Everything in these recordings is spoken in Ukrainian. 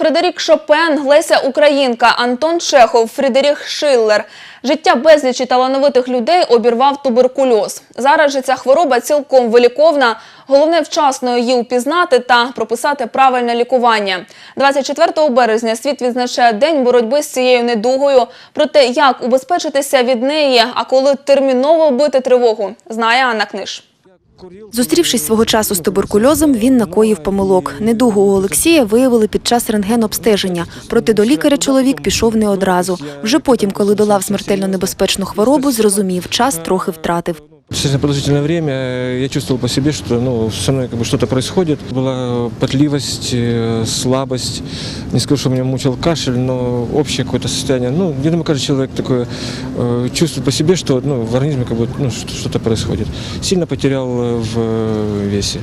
Фредерік Шопен, Леся Українка, Антон Чехов, Фредерік Шиллер. Життя безлічі талановитих людей обірвав туберкульоз. Зараз же ця хвороба цілком виліковна. Головне вчасно її упізнати та прописати правильне лікування. 24 березня світ відзначає день боротьби з цією недугою. Про те, як убезпечитися від неї, а коли терміново бити тривогу, знає Анна Книж. Зустрівшись свого часу з туберкульозом, він накоїв помилок. Недугу у Олексія виявили під час рентгенобстеження. Проте до лікаря чоловік пішов не одразу. Вже потім, коли долав смертельно небезпечну хворобу, зрозумів, час трохи втратив. Достаточно продолжительное время я чувствовал по себе, что ну, со мной как бы что-то происходит. Была потливость, э, слабость. Не скажу, что меня мучил кашель, но общее какое-то состояние. Ну, я думаю, каждый человек такое э, чувствует по себе, что ну, в организме как бы ну, что- что-то происходит. Сильно потерял э, в э, весе.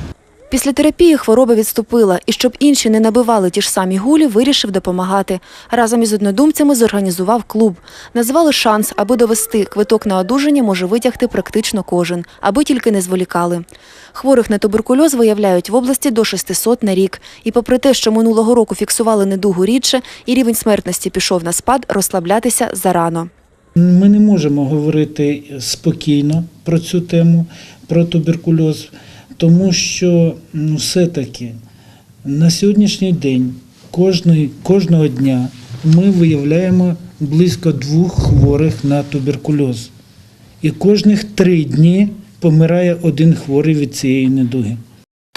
Після терапії хвороба відступила, і щоб інші не набивали ті ж самі гулі, вирішив допомагати. Разом із однодумцями зорганізував клуб. Назвали шанс, аби довести квиток на одужання може витягти практично кожен, аби тільки не зволікали. Хворих на туберкульоз виявляють в області до 600 на рік. І попри те, що минулого року фіксували недугу рідше, і рівень смертності пішов на спад, розслаблятися зарано. Ми не можемо говорити спокійно про цю тему, про туберкульоз, тому що ну, все-таки на сьогоднішній день, кожний, кожного дня, ми виявляємо близько двох хворих на туберкульоз. І кожних три дні помирає один хворий від цієї недуги.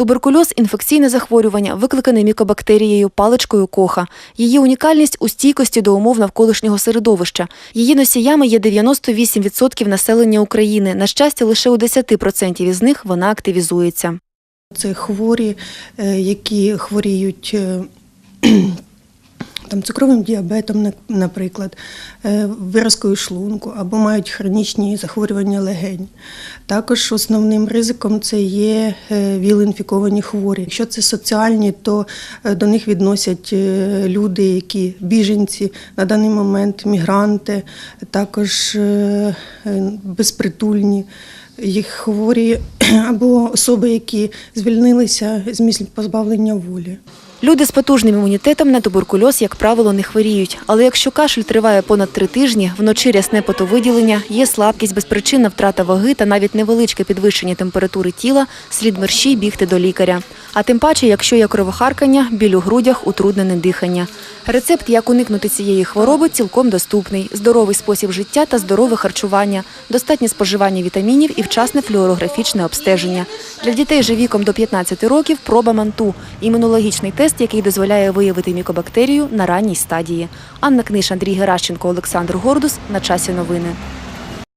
Туберкульоз – інфекційне захворювання, викликане мікобактерією паличкою коха. Її унікальність у стійкості до умов навколишнього середовища. Її носіями є 98% населення України. На щастя, лише у 10% із них вона активізується. Це хворі, е, які хворіють е, там, цукровим діабетом, наприклад, е, виразкою шлунку або мають хронічні захворювання легень. Також основним ризиком це є е, віл-інфіковані хворі. Якщо це соціальні, то е, до них відносять люди, які біженці на даний момент, мігранти, також безпритульні їх хворі або особи, які звільнилися з місць позбавлення волі. Люди з потужним імунітетом на туберкульоз, як правило, не хворіють. Але якщо кашель триває понад три тижні, вночі рясне потовиділення, є слабкість, безпричинна втрата ваги та навіть невеличке підвищення температури тіла, слід мерщій бігти до лікаря. А тим паче, якщо є кровохаркання, біль у грудях, утруднене дихання. Рецепт, як уникнути цієї хвороби, цілком доступний: здоровий спосіб життя та здорове харчування, достатнє споживання вітамінів і вчасне флюорографічне обстеження. Для дітей же віком до 15 років проба манту імунологічний тест, який дозволяє виявити мікобактерію на ранній стадії. Анна Книж, Андрій Геращенко, Олександр Гордус. На часі новини.